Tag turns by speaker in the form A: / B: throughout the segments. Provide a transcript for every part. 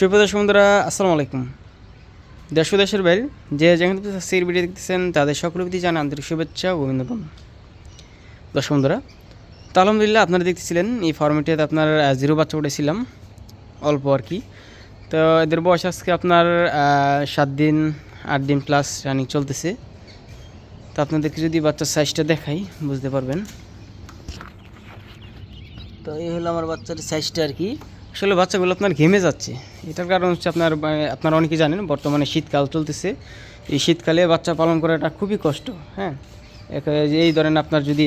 A: সুপ্রদর্শক বন্ধুরা, আসসালামু আলাইকুম। দেশ দেশের বাইরে যে যেখানে সির ভিডিও দেখতেছেন, তাদের সকল প্রতি জানা আন্তরিক শুভেচ্ছা অভিনন্দন। দর্শক বন্ধুরা, তো আলহামদুলিল্লাহ আপনারা দেখতেছিলেন, এই ফর্মেটিতে আপনার জিরো বাচ্চা উঠেছিলাম, অল্প আর কি। তো এদের বয়স আজকে আপনার সাত দিন, আট দিন প্লাস রানিং চলতেছে। তো আপনাদেরকে যদি বাচ্চার সাইজটা দেখাই, বুঝতে পারবেন। তো এই হলো আমার বাচ্চার সাইজটা আর কি। আসলে বাচ্চাগুলো আপনার ঘেমে যাচ্ছে। এটার কারণ হচ্ছে আপনার, আপনারা অনেকে জানেন, বর্তমানে শীতকাল চলতেছে। এই শীতকালে বাচ্চা পালন করাটা খুবই কষ্ট হ্যাঁ? এই ধরেন আপনার যদি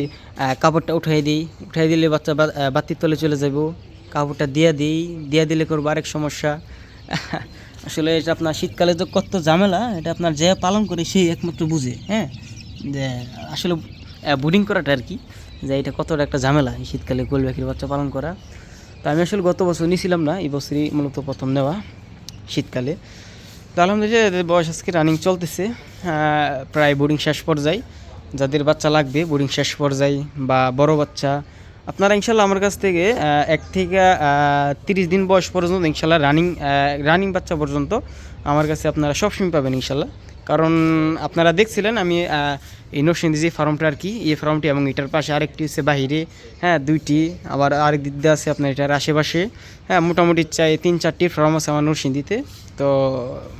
A: কাপড়টা উঠাই দিই, উঠাই দিলে বাচ্চা বাতির তলে চলে যাব কাপড়টা দিয়ে দিই, দিয়ে দিলে করব আরেক সমস্যা। আসলে এটা আপনার শীতকালে তো কত ঝামেলা, এটা আপনার যে পালন করে সেই একমাত্র বুঝে হ্যাঁ? যে আসলে বোর্ডিং করাটা আর কি, যে এটা কতটা একটা ঝামেলা শীতকালে গোল পাখির বাচ্চা পালন করা। তো আমি আসলে গত বছর নিয়েছিলাম না, এই বছরই মূলত প্রথম নেওয়া শীতকালে। তো আলহামদুলিল্লাহ এদের বয়স আজকে রানিং চলতেছে প্রায় বোর্ডিং শেষ পর্যায়ে। যাদের বাচ্চা লাগবে বোর্ডিং শেষ পর্যায়ে বা বড় বাচ্চা আপনারা ইনশাল্লাহ আমার কাছ থেকে এক থেকে তিরিশ দিন বয়স পর্যন্ত ইনশাল্লাহ রানিং রানিং বাচ্চা পর্যন্ত আমার কাছে আপনারা সবসময় পাবেন ইনশাল্লাহ। কারণ আপনারা দেখছিলেন আমি এই নরসিংদী যে ফার্মটা আর কি, এই ফার্মটি এবং এটার পাশে আরেকটি হচ্ছে বাহিরে হ্যাঁ দুইটি, আবার আরেক দিক দিয়ে আছে আপনার এটার আশেপাশে হ্যাঁ মোটামুটি চাই তিন চারটি ফার্ম আছে আমার নরসিংদীতে। তো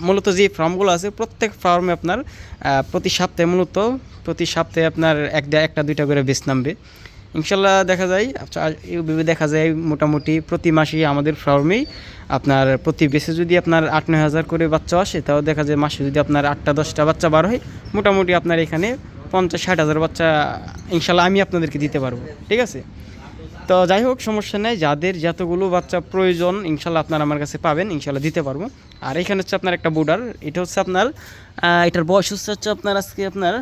A: মূলত যে ফার্মগুলো আছে, প্রত্যেক ফার্মে আপনার প্রতি সপ্তাহে মূলত, প্রতি সপ্তাহে আপনার একটা একটা দুইটা করে বেশ নামবে। ইনশাল্লাহ দেখা যায় আচ্ছা, এইভাবে দেখা যায় মোটামুটি প্রতি মাসেই আমাদের ফার্মেই আপনার প্রতি বেসে যদি আপনার আট নয় হাজার করে বাচ্চা আসে তাও দেখা যায় মাসে যদি আপনার আটটা দশটা বাচ্চা বার হয় মোটামুটি আপনার এখানে পঞ্চাশ ষাট হাজার বাচ্চা ইনশাল্লাহ আমি আপনাদেরকে দিতে পারব ঠিক আছে? তো যাই হোক সমস্যা নেই যাদের যতগুলো বাচ্চা প্রয়োজন ইনশাল্লাহ আপনারা আমার কাছে পাবেন ইনশাল্লাহ দিতে পারব। আর এখানে হচ্ছে আপনার একটা বুডার এটা হচ্ছে আপনার এটার বয়স হচ্ছে হচ্ছে আপনার আজকে আপনার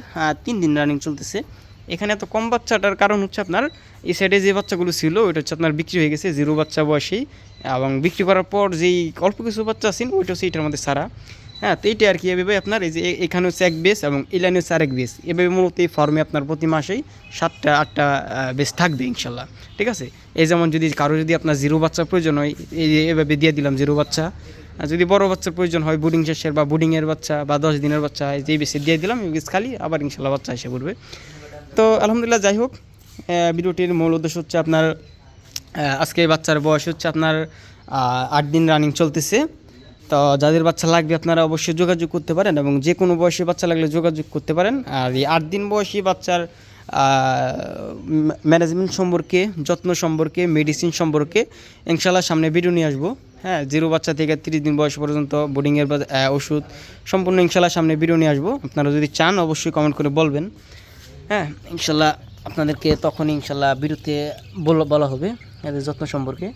A: তিন দিন রানিং চলতেছে। এখানে এত কম বাচ্চাটার কারণ হচ্ছে আপনার, এই সাইডে যে বাচ্চাগুলো ছিল, ওইটা হচ্ছে আপনার বিক্রি হয়ে গেছে জিরো বাচ্চা বয়সেই এবং বিক্রি করার পর যেই অল্প কিছু বাচ্চা আছেন, ওইটা হচ্ছে এটার মধ্যে সারা। হ্যাঁ তো এইটা আর কি এভাবে আপনার এই যে এখানে হচ্ছে এক বেস এবং এই লাইনে হচ্ছে আরেক বেস এভাবে মূলত এই ফর্মে আপনার প্রতি মাসেই সাতটা, আটটা বেস থাকবে ইনশাল্লাহ। ঠিক আছে? এই যেমন যদি কারও যদি আপনার জিরো বাচ্চা প্রয়োজন হয়, এই এভাবে দিয়ে দিলাম জিরো বাচ্চা। যদি বড় বাচ্চার প্রয়োজন হয় বুডিং শেষের বা বুডিংয়ের বাচ্চা বা দশ দিনের বাচ্চা যেই বেসে দিয়ে দিলাম খালি, আবার ইনশাল্লাহ বাচ্চা এসে পড়বে। তো আলহামদুলিল্লাহ, যাই হোক ভিডিওটির মূল উদ্দেশ্য হচ্ছে আপনার আজকে বাচ্চার বয়স হচ্ছে আপনার আট দিন রানিং চলতেছে। তো যাদের বাচ্চা লাগবে আপনারা অবশ্যই যোগাযোগ করতে পারেন এবং যে কোনো বয়সী বাচ্চা লাগলে যোগাযোগ করতে পারেন। আর এই আট দিন বয়সী বাচ্চার ম্যানেজমেন্ট সম্পর্কে, যত্ন সম্পর্কে মেডিসিন সম্পর্কে ইনশাল্লাহ সামনে ভিডিও নিয়ে আসব। হ্যাঁ জিরো বাচ্চা থেকে তিরিশ দিন বয়স পর্যন্ত বোর্ডিংয়ের ওষুধ সম্পূর্ণ ইনশাল্লাহ সামনে ভিডিও নিয়ে আসব। আপনারা যদি চান, অবশ্যই কমেন্ট করে বলবেন। হ্যাঁ ইনশাল্লাহ আপনাদেরকে তখন ইনশাল্লাহ বিরুদ্ধে বলা বলা হবে এদের যত্ন সম্পর্কে।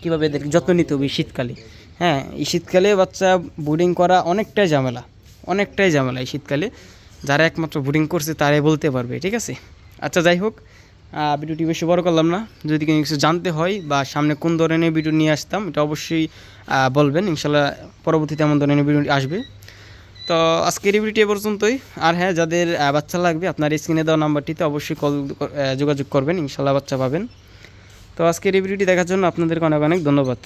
A: কীভাবে এদের যত্ন নিতে হবে শীতকালে? হ্যাঁ এই শীতকালে বাচ্চা বোর্ডিং করা অনেকটাই ঝামেলা অনেকটাই ঝামেলা এই শীতকালে। যারা একমাত্র বোর্ডিং করছে তারাই বলতে পারবে, ঠিক আছে? আচ্ছা যাই হোক ভিডিওটি বেশি বড় করলাম না। যদি কিছু জানতে হয় বা সামনে কোন ধরনের ভিডিও নিয়ে আসতাম, এটা অবশ্যই বলবেন। ইনশাল্লাহ পরবর্তীতে এমন ধরনের ভিডিও আসবে। তো আজকের ভিডিওটি এ পর্যন্তই। আর হ্যাঁ যাদের বাচ্চা লাগবে, আপনার স্ক্রিনে দেওয়া নাম্বারটিতে অবশ্যই কল যোগাযোগ করবেন, ইনশাল্লাহ বাচ্চা পাবেন। তো আজকের ভিডিওটি দেখার জন্য আপনাদেরকে অনেক অনেক ধন্যবাদ।